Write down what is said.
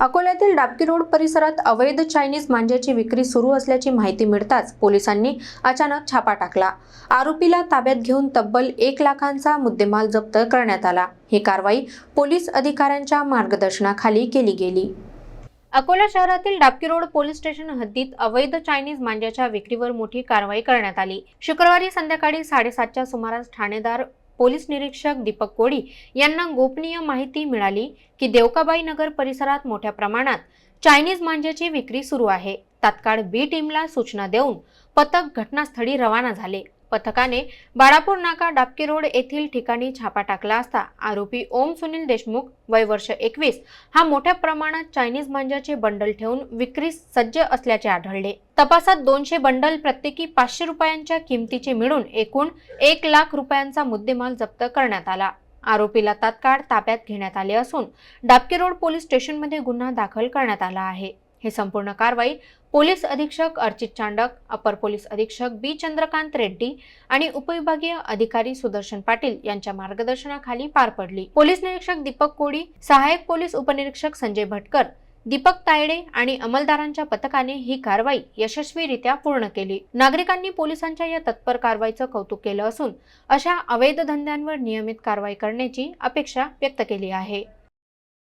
अकोल्यातील डाबकी रोड परिसरात अवैध चायनीज मांज्याची विक्री सुरू असल्याची माहिती मिळताच पोलिसांनी अचानक छापा टाकला. आरोपीला ताब्यात घेऊन तब्बल एक लाखांचा मुद्देमाल जप्त करण्यात आला. ही कारवाई पोलीस अधिकाऱ्यांच्या मार्गदर्शनाखाली केली गेली. अकोला शहरातील डाबकी रोड पोलीस स्टेशन हद्दीत अवैध चायनीज मांज्याच्या विक्रीवर मोठी कारवाई करण्यात आली. शुक्रवारी संध्याकाळी साडेसातच्या सुमारास ठाणेदार पोलीस निरीक्षक दीपक कोळी यांना गोपनीय माहिती मिळाली की देवकाबाई नगर परिसरात मोठ्या प्रमाणात चायनीज मांज्याची विक्री सुरू आहे. तात्काळ बी टीमला सूचना देऊन पथक घटनास्थळी रवाना झाले. पथकाने बाळापूर नाका डाबकी रोड येथील ठिकाणी छापा टाकला असता. आरोपी ओम सुनील देशमुख वय वर्ष एकवीस. हा मोठ्या प्रमाणात चायनीज मांजाचे बंडल ठेवून विक्रीस सज्ज असल्याचे आढळले. तपासात दोनशे बंडल प्रत्येकी पाचशे रुपयांच्या किमतीचे मिळून एकूण एक लाख रुपयांचा मुद्देमाल जप्त करण्यात आला. आरोपीला तात्काळ ताब्यात घेण्यात आले असून डाबकी रोड पोलीस स्टेशनमध्ये गुन्हा दाखल करण्यात आला आहे. ही संपूर्ण कारवाई पोलीस अधीक्षक अर्चित चांडक अपर पोलीस अधीक्षक बी चंद्रकांत रेड्डी आणि उपविभागीय अधिकारी सुदर्शन पाटील यांच्या मार्गदर्शनाखाली पार पडली. पोलीस निरीक्षक दीपक कोडी सहाय्यक पोलीस उपनिरीक्षक संजय भटकर दीपक तायडे आणि अंमलदारांच्या पथकाने ही कारवाई यशस्वीरित्या पूर्ण केली. नागरिकांनी पोलिसांच्या या तत्पर कारवाईचं कौतुक केलं असून अशा अवैध धंद्यांवर नियमित कारवाई करण्याची अपेक्षा व्यक्त केली आहे.